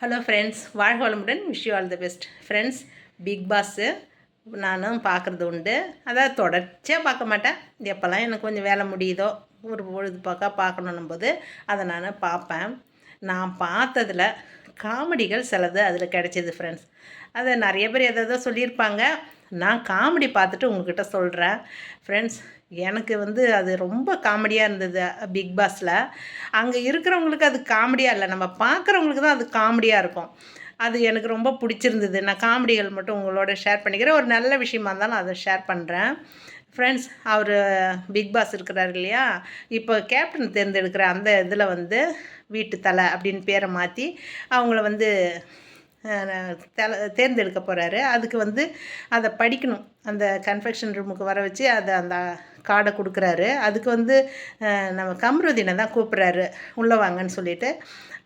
Hello friends வாழ்க வளமுடன். Wish you all the best friends big boss நானும் பார்க்குறது உண்டு. அதாவது தொடர்ச்சியாக பார்க்க மாட்டேன். எப்போல்லாம் எனக்கு கொஞ்சம் வேலை முடியுதோ ஒரு பொழுதுபோக்காக பார்க்கணும் போது அதை நான் பார்ப்பேன். நான் பார்த்ததில் காமெடிகள் சிலது அதில் கிடைச்சிது ஃப்ரெண்ட்ஸ் அதை நிறைய பேர் எதை எதோ சொல்லியிருப்பாங்க. நான் காமெடி பார்த்துட்டு உங்ககிட்ட சொல்கிறேன் ஃப்ரெண்ட்ஸ் எனக்கு வந்து அது ரொம்ப காமெடியாக இருந்தது பிக் பாஸில் அங்கே இருக்கிறவங்களுக்கு அது காமெடியாக இல்லை. நம்ம பார்க்குறவங்களுக்கு தான் அது காமெடியாக இருக்கும். அது எனக்கு ரொம்ப பிடிச்சிருந்தது. நான் காமெடிகள் மட்டும் உங்களோட ஷேர் பண்ணிக்கிறேன். ஒரு நல்ல விஷயமா இருந்தாலும் அதை ஷேர் பண்ணுறேன் ஃப்ரெண்ட்ஸ் அவர் பிக் பாஸ் இருக்கிறார் இல்லையா? இப்போ கேப்டன் தேர்ந்தெடுக்கிற அந்த இதில் வந்து வீட்டு தலை அப்படின்னு பேரை மாற்றி அவங்கள வந்து தலை தேர்ந்தெடுக்க போகிறாரு அதுக்கு வந்து அதை படிக்கணும். அந்த கன்ஃபெக்ஷன் ரூமுக்கு வர வச்சு அதை அந்த கார்டை கொடுக்குறாரு. அதுக்கு வந்து நம்ம கம்ருதீனை தான் கூப்பிட்றாரு. உள்ளே வாங்கன்னு சொல்லிட்டு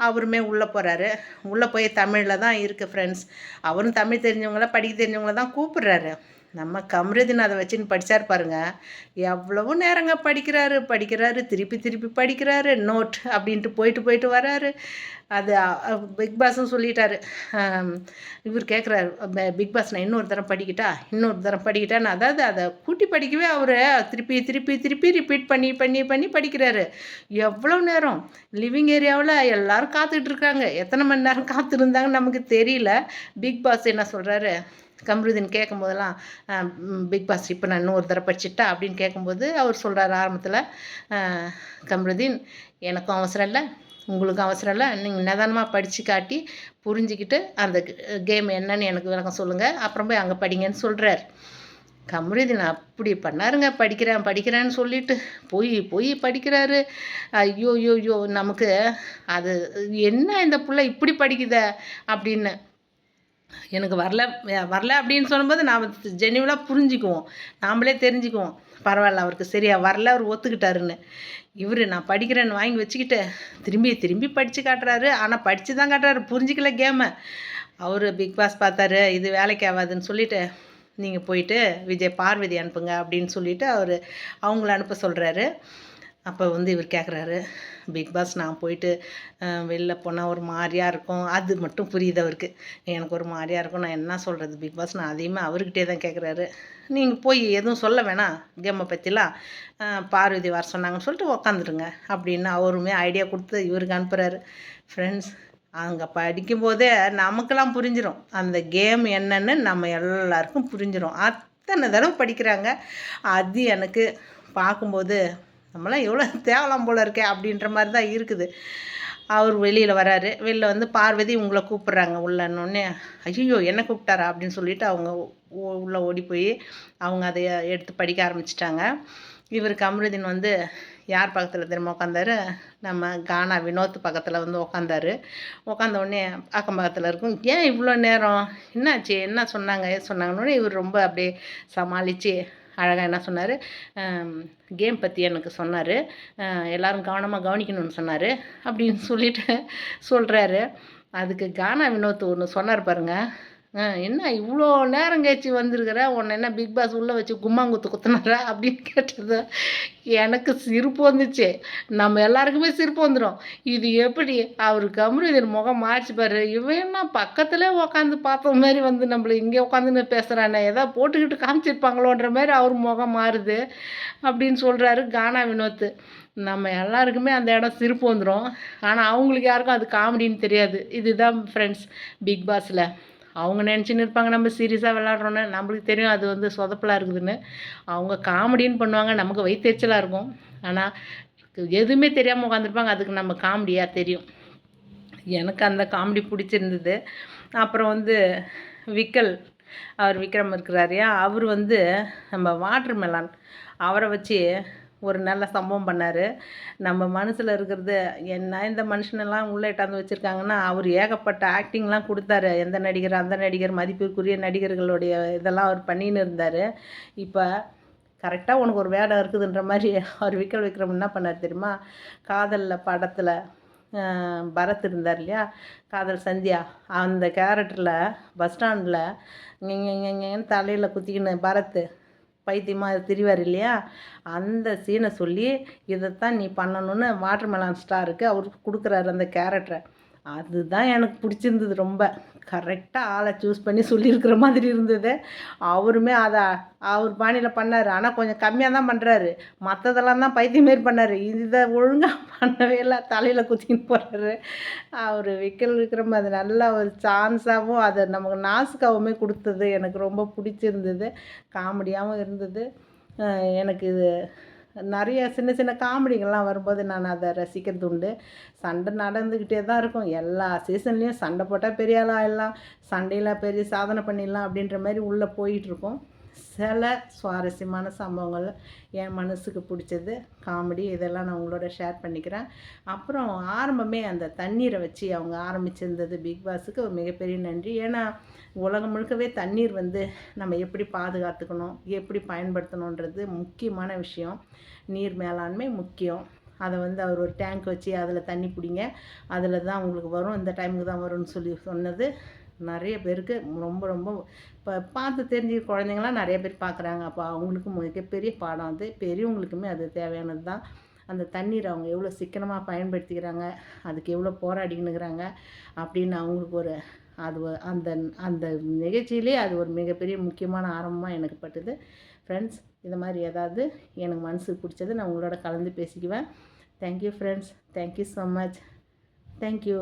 அவருமே உள்ளே போகிறாரு உள்ளே போய் தமிழில் தான் இருக்குது ஃப்ரெண்ட்ஸ் அவரும் தமிழ் தெரிஞ்சவங்கள படிக்க தெரிஞ்சவங்கள தான் கூப்பிட்றாரு. நம்ம கம்ருதீன் அதை வச்சுன்னு படித்தார் பாருங்க. எவ்வளவு நேரங்க படிக்கிறாரு படிக்கிறாரு திருப்பி திருப்பி படிக்கிறாரு நோட் அப்படின்ட்டு போயிட்டு போயிட்டு வராரு. அது பிக் பாஸும் சொல்லிட்டாரு. இவர் கேட்குறாரு பிக் பாஸ் நான் இன்னொரு தரம் படிக்கிட்டா? இன்னொரு தரம் படிக்கிட்டான்னு. அதாவது அதை கூட்டி படிக்கவே அவர் திருப்பி திருப்பி திருப்பி ரிப்பீட் பண்ணி பண்ணி பண்ணி படிக்கிறாரு. எவ்வளோ நேரம்? லிவிங் ஏரியாவில் எல்லோரும் காத்துக்கிட்டு இருக்காங்க. எத்தனை மணி நேரம் காத்திருந்தாங்கன்னு நமக்கு தெரியல. பிக் பாஸ் என்ன சொல்கிறாரு கம்ருதீன் கேட்கும் போதெல்லாம் பிக் பாஸ் இப்போ நான் இன்னொரு தடவை படிச்சுட்டா? அப்படின்னு கேட்கும்போது அவர் சொல்கிறார் ஆரம்பத்தில் கம்ருதீன் எனக்கும் அவசரம் இல்லை உங்களுக்கும் அவசரம் இல்லை நீங்கள் நிதானமாக படித்து காட்டி புரிஞ்சுக்கிட்டு அந்த கேம் என்னன்னு எனக்கு விளக்கம் சொல்லுங்கள் அப்புறம் போய் அங்கே படிங்கன்னு சொல்கிறார் கமருதீன் அப்படி பண்ணாருங்க படிக்கிறேன் படிக்கிறேன்னு சொல்லிட்டு போய் போய் படிக்கிறாரு. ஐயோ ஐயோ ஐயோ நமக்கு அது என்ன இந்த பிள்ளை இப்படி படிக்குத? அப்படின்னு எனக்கு வரல வரல அப்படின்னு சொல்லும்போது நாம் ஜென்யூலாக புரிஞ்சுக்குவோம். நாம்ளே தெரிஞ்சுக்குவோம். பரவாயில்ல அவருக்கு சரியா வரல அவர் ஒத்துக்கிட்டாருன்னு. இவர் நான் படிக்கிறேன்னு வாங்கி வச்சுக்கிட்டு திரும்பி திரும்பி படித்து காட்டுறாரு. ஆனால் படித்து தான் காட்டுறாரு. புரிஞ்சிக்கல கேமை. அவர் பிக் பாஸ் பார்த்தாரு இது வேலைக்கு ஆகாதுன்னு சொல்லிவிட்டு நீங்கள் போயிட்டு விஜய் பார்வதி அனுப்புங்க அப்படின்னு சொல்லிவிட்டு அவர் அவங்கள அனுப்ப சொல்கிறாரு அப்போ வந்து இவர் கேட்குறாரு பிக் பாஸ் நான் போயிட்டு வெளில போனால் ஒரு மாதிரியாக இருக்கும். அது மட்டும் புரியுது அவருக்கு. எனக்கு ஒரு மாதிரியாக இருக்கும். நான் என்ன சொல்கிறது பிக் பாஸ் நான் அதையுமே அவர்கிட்டே தான் கேட்குறாரு நீங்கள் போய் எதுவும் சொல்ல வேணாம். கேமை பற்றிலாம் பார்வதி வர சொன்னாங்கன்னு சொல்லிட்டு உக்காந்துருங்க. அப்படின்னு அவருமே ஐடியா கொடுத்து இவருக்கு அனுப்புகிறாரு ஃப்ரெண்ட்ஸ் அங்கே படிக்கும்போதே நமக்கெல்லாம் புரிஞ்சிடும் அந்த கேம் என்னன்னு நம்ம எல்லாருக்கும் புரிஞ்சிடும் அத்தனை தடவை படிக்கிறாங்க. அது எனக்கு பார்க்கும்போது நம்மளாம் எவ்வளோ தேவலாம் போல் இருக்கே அப்படின்ற மாதிரி தான் இருக்குது. அவர் வெளியில் வராரு. வெளில வந்து பார்வதி உங்களை கூப்பிட்றாங்க உள்ளன்னொடனே ஐயோ என்ன கூப்பிட்டாரா? அப்படின்னு சொல்லிட்டு அவங்க உள்ளே ஓடி போய் அவங்க அதை எடுத்து படிக்க ஆரம்பிச்சிட்டாங்க. இவர் கமருதீன் வந்து யார் பக்கத்தில் திரும்ப உட்காந்தாரு நம்ம கானா வினோத் பக்கத்தில் வந்து உட்காந்தாரு உட்காந்த உடனே அக்கம் பக்கத்தில் இருக்கும் ஏன் இவ்வளோ நேரம்? என்னாச்சு? என்ன சொன்னாங்க? சொன்னாங்கன்னு இவர் ரொம்ப அப்படியே சமாளித்து அழகாக என்ன சொன்னார்? கேம் பற்றி எனக்கு சொன்னார். எல்லோரும் கவனமாக கவனிக்கணும்னு சொன்னார். அப்படின்னு சொல்லிட்டு சொல்கிறாரு அதுக்கு கானா வினோத் ஒன்று சொன்னார் பாருங்கள் என்ன இவ்வளோ நேரம் கழிச்சு வந்திருக்கிற? உன்னை என்ன பிக் பாஸ் உள்ளே வச்சு கும்மாங்குத்து குத்துனாரா? அப்படின்னு கேட்டது எனக்கு சிரிப்பு வந்துச்சு. நம்ம எல்லாருக்குமே சிரிப்பு வந்துடும் இது எப்படி? அவர் கமருதீன் முகம் மாறிச்சு பாரு. இவன் என்ன பக்கத்தில் உட்காந்து பார்த்த மாதிரி வந்து நம்மளை இங்கே உட்காந்துன்னு பேசுகிறானே ஏதாவது போட்டுக்கிட்டு காமிச்சிருப்பாங்களோன்ற மாதிரி அவர் முகம் மாறுது அப்படின்னு சொல்கிறாரு கானா வினோத் நம்ம எல்லாருக்குமே அந்த இடம் சிரிப்பு வந்துடும் ஆனால் அவங்களுக்கு யாருக்கும் அது காமெடின்னு தெரியாது. இதுதான் ஃப்ரெண்ட்ஸ் பிக் பாஸில் அவங்க நினச்சின்னு இருப்பாங்க நம்ம சீரியஸாக விளாட்றோன்னு நம்மளுக்கு தெரியும் அது வந்து சொதப்பலாக இருக்குதுன்னு. அவங்க காமெடின்னு பண்ணுவாங்க நமக்கு வயிற்றுச்சலாக இருக்கும். ஆனால் எதுவுமே தெரியாமல் உட்காந்துருப்பாங்க அதுக்கு நம்ம காமெடியாக தெரியும். எனக்கு அந்த காமெடி பிடிச்சிருந்தது. அப்புறம் வந்து விக்கல் அவர் விக்ரம் இருக்கிறாரியா அவர் வந்து நம்ம வாட்டர் மெலான் அவரை வச்சு ஒரு நல்ல சம்பவம் பண்ணார். நம்ம மனசில் இருக்கிறது என்ன இந்த மனுஷனெல்லாம் உள்ளே இட்டாந்து வச்சுருக்காங்கன்னா அவர் ஏகப்பட்ட ஆக்டிங்லாம் கொடுத்தாரு. எந்த நடிகர் அந்த நடிகர் மதிப்பிற்குரிய நடிகர்களுடைய இதெல்லாம் அவர் பண்ணின்னு இருந்தார். இப்போ கரெக்டாக உனக்கு ஒரு வேலை இருக்குதுன்ற மாதிரி அவர் விக்கல் விக்ரம் என்ன பண்ணார் தெரியுமா? காதலில் படத்தில் பரத் இருந்தார் இல்லையா? காதல் சந்தியா அந்த கேரக்டரில் பஸ் ஸ்டாண்டில் தலையில் குத்திக்கின்னு பரத் பைத்தியமாக திரிவார் இல்லையா? அந்த சீனை சொல்லி இதைத்தான் நீ பண்ணணும்னு வாட்டர்மெலான் ஸ்டாருக்கு அவருக்கு கொடுக்குறாரு அந்த கேரக்டரை அதுதான் எனக்கு பிடிச்சிருந்தது ரொம்ப. கரெக்டாக ஆளை சூஸ் பண்ணி சொல்லியிருக்கிற மாதிரி இருந்தது. அவருமே அதை அவர் பாணியில் பண்ணார். ஆனால் கொஞ்சம் கம்மியாக தான் பண்ணுறாரு மற்றதெல்லாம் தான் பைத்தியமாரி பண்ணார். இதை ஒழுங்காக பண்ணவே இல்லை. தலையில் குத்தின்னு போகிறாரு அவர் விக்கல் விக்ரம் அது நல்ல ஒரு சான்ஸாகவும் அதை நமக்கு நாசுக்காகவுமே கொடுத்தது. எனக்கு ரொம்ப பிடிச்சிருந்தது. காமெடியாகவும் இருந்தது. எனக்கு இது நிறைய சின்ன சின்ன காமெடிகள்லாம் வரும்போது நான் அதை ரசிக்கிறது உண்டு. சண்டை நடந்துக்கிட்டே தான் இருக்கும். எல்லா சீசன்லேயும் சண்டை போட்டால் பெரிய ஆளாக ஆயிடலாம். சண்டையில் பெரிய சாதனை பண்ணிடலாம் அப்படின்ற மாதிரி உள்ளே போயிட்டுருக்கோம் சில சுவாரஸ்யமான சம்பவங்கள் என் மனசுக்கு பிடிச்சது காமெடி இதெல்லாம் நான் உங்களோட ஷேர் பண்ணிக்கிறேன். அப்புறம் ஆரம்பமே அந்த தண்ணீரை வச்சு அவங்க ஆரம்பிச்சிருந்தது பிக் பாஸுக்கு ஒரு மிகப்பெரிய நன்றி. ஏன்னா உலகம் முழுக்கவே தண்ணீர் வந்து நம்ம எப்படி பாதுகாத்துக்கணும் எப்படி பயன்படுத்தணுன்றது முக்கியமான விஷயம். நீர் மேலாண்மை முக்கியம். அதை வந்து அவர் ஒரு டேங்க் வச்சு அதில் தண்ணி பிடிங்க. அதில் தான் உங்களுக்கு வரும். இந்த டைமுக்கு தான் வரும்னு சொல்லி சொன்னது. நிறைய பேருக்கு ரொம்ப ரொம்ப இப்போ பார்த்து தெரிஞ்ச குழந்தைங்களாம் நிறைய பேர் பார்க்குறாங்க. அப்போ அவங்களுக்கு மிகப்பெரிய பாடம் அது. பெரியவங்களுக்குமே அது தேவையானது தான். அந்த தண்ணீர் அவங்க எவ்வளோ சிக்கனமாக பயன்படுத்திக்கிறாங்க அதுக்கு எவ்வளோ போராடினுக்கிறாங்க அப்படின்னு அவங்களுக்கு ஒரு அது அந்த அந்த நிகழ்ச்சியிலே அது ஒரு மிகப்பெரிய முக்கியமான ஆரம்பமாக எனக்கு பட்டுது. ஃப்ரெண்ட்ஸ் இது மாதிரி ஏதாவது எனக்கு மனசுக்கு பிடிச்சது நான் உங்களோட கலந்து பேசிக்குவேன். Thank you friends thank you so much thank you